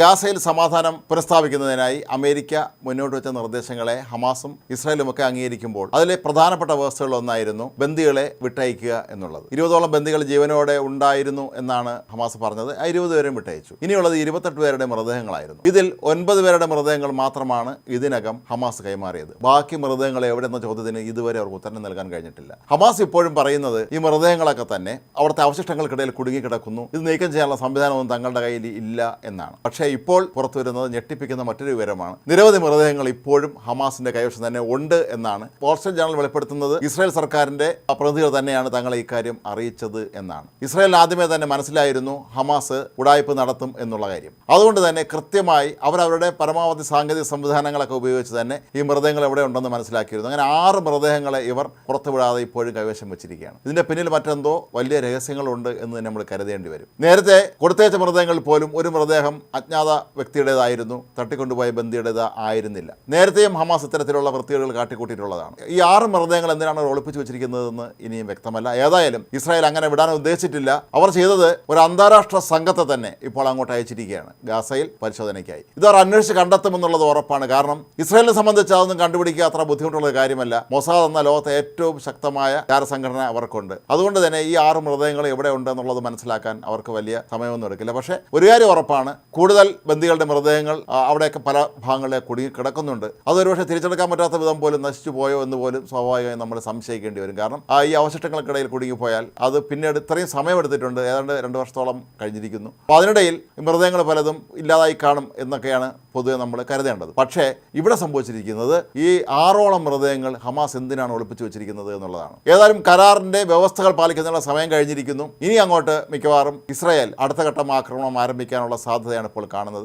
ഗാസയിൽ സമാധാനം പുനഃസ്ഥാപിക്കുന്നതിനായി അമേരിക്ക മുന്നോട്ട് വെച്ച നിർദ്ദേശങ്ങളെ ഹമാസും ഇസ്രായേലും ഒക്കെ അംഗീകരിക്കുമ്പോൾ അതിലെ പ്രധാനപ്പെട്ട വ്യവസ്ഥകളിലൊന്നായിരുന്നു ബന്ദികളെ വിട്ടയക്കുക എന്നുള്ളത്. ഇരുപതോളം ബന്ദികൾ ജീവനോടെ ഉണ്ടായിരുന്നു എന്നാണ് ഹമാസ് പറഞ്ഞത്. ആ ഇരുപത് പേരും വിട്ടയച്ചു. ഇനിയുള്ളത് ഇരുപത്തെട്ട് പേരുടെ മൃതദേഹങ്ങളായിരുന്നു. ഇതിൽ ഒൻപത് പേരുടെ മൃതദേഹങ്ങൾ മാത്രമാണ് ഇതിനകം ഹമാസ് കൈമാറിയത്. ബാക്കി മൃതദേഹങ്ങൾ എവിടെ എന്ന ചോദ്യത്തിന് ഇതുവരെ അവർക്ക് ഉത്തരം നൽകാൻ കഴിഞ്ഞിട്ടില്ല. ഹമാസ് ഇപ്പോഴും പറയുന്നത് ഈ മൃതദേഹങ്ങളൊക്കെ തന്നെ അവിടുത്തെ അവശിഷ്ടങ്ങൾക്കിടയിൽ കുടുങ്ങിക്കിടക്കുന്നു. ഇത് നീക്കം ചെയ്യാനുള്ള സംവിധാനമൊന്നും തങ്ങളുടെ കയ്യിൽ ഇല്ല എന്നാണ്. പക്ഷേ ഇപ്പോൾ പുറത്തു വരുന്നത് ഞെട്ടിപ്പിക്കുന്ന മറ്റൊരു വിവരമാണ്. നിരവധി മൃതദേഹങ്ങൾ ഇപ്പോഴും ഹമാസിന്റെ കൈവശം തന്നെ ഉണ്ട് എന്നാണ് പോസ്റ്റൽ ജേണൽ വെളിപ്പെടുത്തുന്നത്. ഇസ്രായേൽ സർക്കാരിന്റെ പ്രതിനിധികൾ തന്നെയാണ് തങ്ങളെ ഇക്കാര്യം അറിയിച്ചത് എന്നാണ്. ഇസ്രായേൽ ആദ്യമേ തന്നെ മനസ്സിലായിരുന്നു ഹമാസ് ഉടായ്പ നടത്തും എന്നുള്ള കാര്യം. അതുകൊണ്ട് തന്നെ കൃത്യമായി അവരവരുടെ പരമാവധി സാങ്കേതിക സംവിധാനങ്ങളൊക്കെ ഉപയോഗിച്ച് തന്നെ ഈ മൃതദേഹങ്ങൾ എവിടെ ഉണ്ടെന്ന് മനസ്സിലാക്കിയിരുന്നു. അങ്ങനെ ആറ് മൃതദേഹങ്ങളെ ഇവർ പുറത്തുവിടാതെ ഇപ്പോഴും കൈവശം വെച്ചിരിക്കുകയാണ്. ഇതിന്റെ പിന്നിൽ മറ്റെന്തോ വലിയ രഹസ്യങ്ങളുണ്ട് എന്ന് നമ്മൾ കരുതേണ്ടി വരും. നേരത്തെ കൊടുത്തയച്ച മൃതദേഹങ്ങളിൽ പോലും ഒരു മൃതദേഹം അജ്ഞാത വ്യക്തിയുടേതായിരുന്നു തട്ടിക്കൊണ്ടുപോയ ബന്ദിയുടേത് ആയിരുന്നില്ല. നേരത്തെയും ഹമാസ് ഇത്തരത്തിലുള്ള വൃത്തികൾ കാട്ടിക്കൂട്ടിയിട്ടുള്ളതാണ്. ഈ ആറ് മൃതദേഹങ്ങൾ എന്തിനാണ് അവർ ഒളിപ്പിച്ചു വെച്ചിരിക്കുന്നതെന്ന് ഇനിയും വ്യക്തമല്ല. ഏതായാലും ഇസ്രായേൽ അങ്ങനെ വിടാൻ ഉദ്ദേശിച്ചിട്ടില്ല. അവർ ചെയ്തത് ഒരു അന്താരാഷ്ട്ര സംഘത്തെ തന്നെ ഇപ്പോൾ അങ്ങോട്ട് അയച്ചിരിക്കുകയാണ്. ഗാസയിൽ പരിശോധനയ്ക്കായി. ഇത് അവർ അന്വേഷിച്ച് കണ്ടെത്തുമെന്നുള്ളത് ഉറപ്പാണ്. കാരണം ഇസ്രായേലിനെ സംബന്ധിച്ച് അതൊന്നും കണ്ടുപിടിക്കുക അത്ര ബുദ്ധിമുട്ടുള്ള കാര്യമല്ല. മൊസാദ് എന്ന ലോകത്തെ ഏറ്റവും ശക്തമായ ചാരസംഘടന അവർക്കുണ്ട്. അതുകൊണ്ട് തന്നെ ഈ ആറ് മൃതദേഹങ്ങൾ എവിടെ ഉണ്ട് എന്നുള്ളത് മനസ്സിലാക്കാൻ അവർക്ക് വലിയ സമയമൊന്നും എടുക്കില്ല. പക്ഷേ ഒരു കാര്യം ഉറപ്പാണ്. കൂടുതൽ ബന്ദികളുടെ മൃതദേഹങ്ങൾ അവിടെയൊക്കെ പല ഭാഗങ്ങളിലെ കുടുങ്ങി കിടക്കുന്നുണ്ട്. അത് ഒരുപക്ഷെ തിരിച്ചെടുക്കാൻ പറ്റാത്ത വിധം പോലും നശിച്ചു പോയോ എന്ന് പോലും സ്വാഭാവികമായും നമ്മൾ സംശയിക്കേണ്ടി വരും. കാരണം ആ ഈ അവശിഷ്ടങ്ങൾക്കിടയിൽ കുടുങ്ങിപ്പോയാൽ അത് പിന്നീട് ഇത്രയും സമയമെടുത്തിട്ടുണ്ട്. ഏതാണ്ട് രണ്ട് വർഷത്തോളം കഴിഞ്ഞിരിക്കുന്നു. അപ്പോൾ അതിനിടയിൽ മൃതദേഹങ്ങൾ പലതും ഇല്ലാതായി കാണും എന്നൊക്കെയാണ് പൊതുവെ നമ്മൾ കരുതേണ്ടത്. പക്ഷേ ഇവിടെ സംഭവിച്ചിരിക്കുന്നത് ഈ ആറോളം മൃതദേഹങ്ങൾ ഹമാസ് എന്തിനാണ് ഒളിപ്പിച്ചു വെച്ചിരിക്കുന്നത് എന്നുള്ളതാണ്. ഏതായാലും കരാറിന്റെ വ്യവസ്ഥകൾ പാലിക്കുന്നതിനുള്ള സമയം കഴിഞ്ഞിരിക്കുന്നു. ഇനി അങ്ങോട്ട് മിക്കവാറും ഇസ്രായേൽ അടുത്ത ആക്രമണം ആരംഭിക്കാനുള്ള സാധ്യതയാണ് ഇപ്പോൾ കാണുന്നത്.